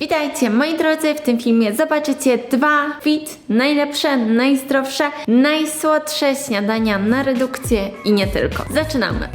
Witajcie moi drodzy, w tym filmie zobaczycie dwa fit, najlepsze, najzdrowsze, najsłodsze śniadania na redukcję i nie tylko. Zaczynamy!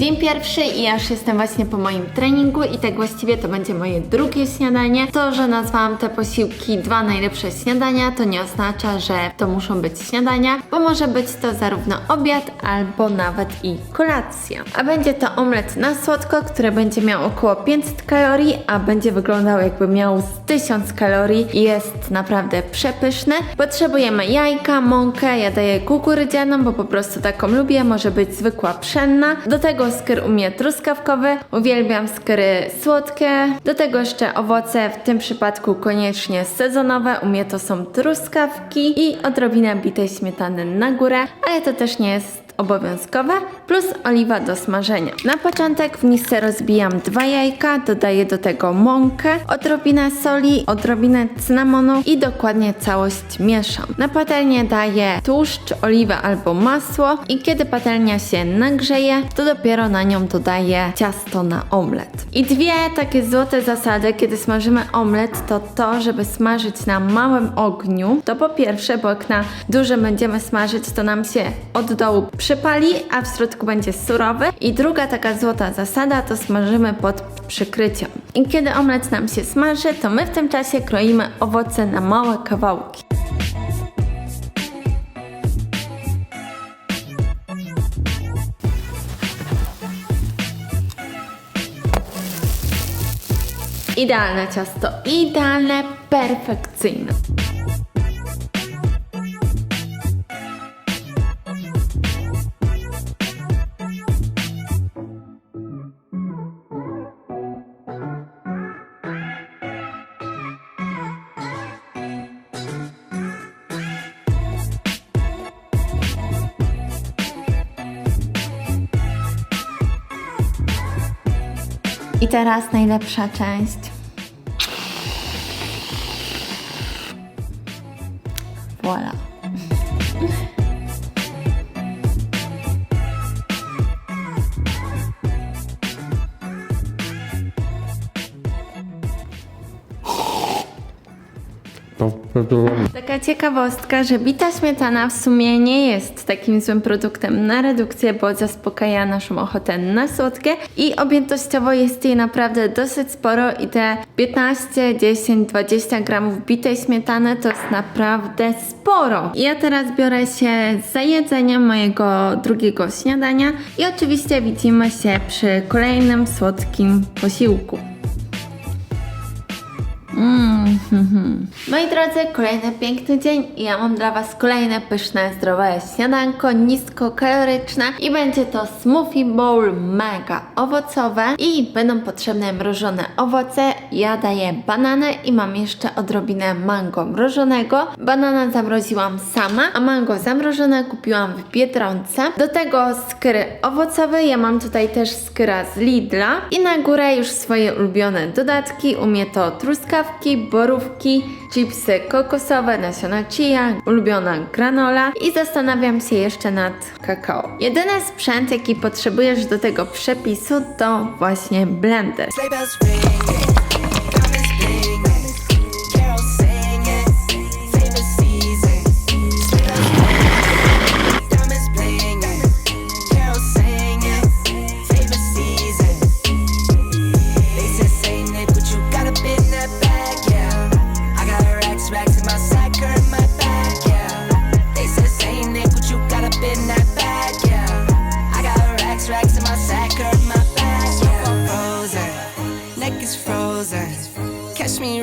Dzień pierwszy i już jestem właśnie po moim treningu i tak właściwie to będzie moje drugie śniadanie. To, że nazwałam te posiłki dwa najlepsze śniadania, to nie oznacza, że to muszą być śniadania, bo może być to zarówno obiad, albo nawet i kolacja. A będzie to omlet na słodko, który będzie miał około 500 kalorii, a będzie wyglądał jakby miał z 1000 kalorii i jest naprawdę przepyszny. Potrzebujemy jajka, mąkę, ja daję kukurydzianą, bo po prostu taką lubię, może być zwykła pszenna. Do tego skyr u mnie truskawkowy, uwielbiam skry słodkie. Do tego jeszcze owoce, w tym przypadku koniecznie sezonowe, u mnie to są truskawki i odrobina bitej śmietany na górę, ale to też nie jest obowiązkowe, plus oliwa do smażenia. Na początek w misce rozbijam dwa jajka, dodaję do tego mąkę, odrobinę soli, odrobinę cynamonu i dokładnie całość mieszam. Na patelnię daję tłuszcz, oliwę albo masło i kiedy patelnia się nagrzeje, to dopiero na nią dodaję ciasto na omlet. I dwie takie złote zasady, kiedy smażymy omlet, to to, żeby smażyć na małym ogniu, to po pierwsze, bo jak na dużym będziemy smażyć, to nam się od dołu przypali, a w środku będzie surowy. I druga taka złota zasada to smażymy pod przykryciem. I kiedy omlet nam się smaży, to my w tym czasie kroimy owoce na małe kawałki. Idealne ciasto, idealne, perfekcyjne. I teraz najlepsza część. Voila. Taka ciekawostka, że bita śmietana w sumie nie jest takim złym produktem na redukcję, bo zaspokaja naszą ochotę na słodkie i objętościowo jest jej naprawdę dosyć sporo i te 15, 10, 20 gramów bitej śmietany to jest naprawdę sporo. Ja teraz biorę się za jedzenie mojego drugiego śniadania i oczywiście widzimy się przy kolejnym słodkim posiłku. Mm. Moi drodzy, kolejny piękny dzień i ja mam dla Was kolejne pyszne, zdrowe śniadanko, niskokaloryczne i będzie to smoothie bowl mega owocowe i będą potrzebne mrożone owoce. Ja daję bananę i mam jeszcze odrobinę mango mrożonego. Banana zamroziłam sama, a mango zamrożone kupiłam w Biedronce. Do tego skry owocowe, ja mam tutaj też skra z Lidla i na górę już swoje ulubione dodatki. U mnie to truskawki, borówki, chipsy kokosowe, nasiona chia, ulubiona granola i zastanawiam się jeszcze nad kakao. Jedyny sprzęt, jaki potrzebujesz do tego przepisu to właśnie blender.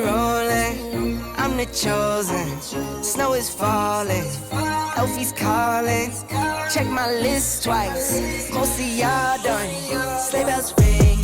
Rolling, I'm the chosen. Snow is falling, Elfie's calling. Check my list twice, most of y'all done. Sleigh bells ringing,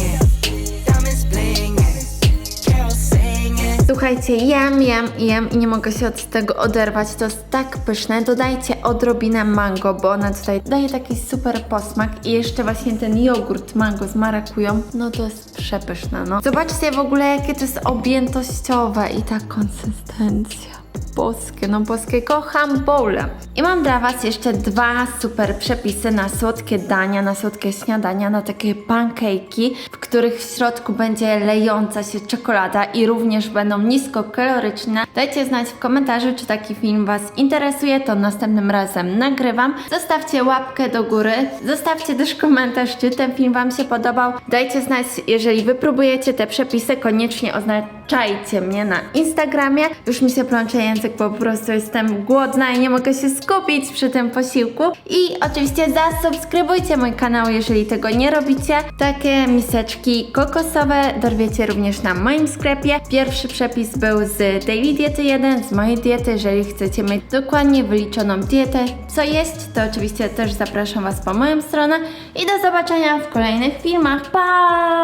Słuchajcie, jem, jem, jem i nie mogę się od tego oderwać. To jest tak pyszne. Dodajcie odrobinę mango, bo ona tutaj daje taki super posmak. I jeszcze właśnie ten jogurt mango z marakują. No to jest przepyszne, no. Zobaczcie w ogóle, jakie to jest objętościowe i ta konsystencja. Boskie, no boskie, kocham bowle. I mam dla Was jeszcze dwa super przepisy na słodkie dania, na słodkie śniadania, na takie pancake'i, w których w środku będzie lejąca się czekolada i również będą niskokaloryczne. Dajcie znać w komentarzu, czy taki film Was interesuje, to następnym razem nagrywam. Zostawcie łapkę do góry, zostawcie też komentarz, czy ten film Wam się podobał. Dajcie znać, jeżeli wypróbujecie te przepisy, koniecznie oznaczajcie mnie na Instagramie. Już mi się plącze język, po prostu jestem głodna i nie mogę się skupić przy tym posiłku. I oczywiście zasubskrybujcie mój kanał, jeżeli tego nie robicie. Takie miseczki kokosowe dorwiecie również na moim sklepie. Pierwszy przepis był z Daily Diety 1, z mojej diety. Jeżeli chcecie mieć dokładnie wyliczoną dietę, co jeść, to oczywiście też zapraszam Was po moją stronę. I do zobaczenia w kolejnych filmach. Pa!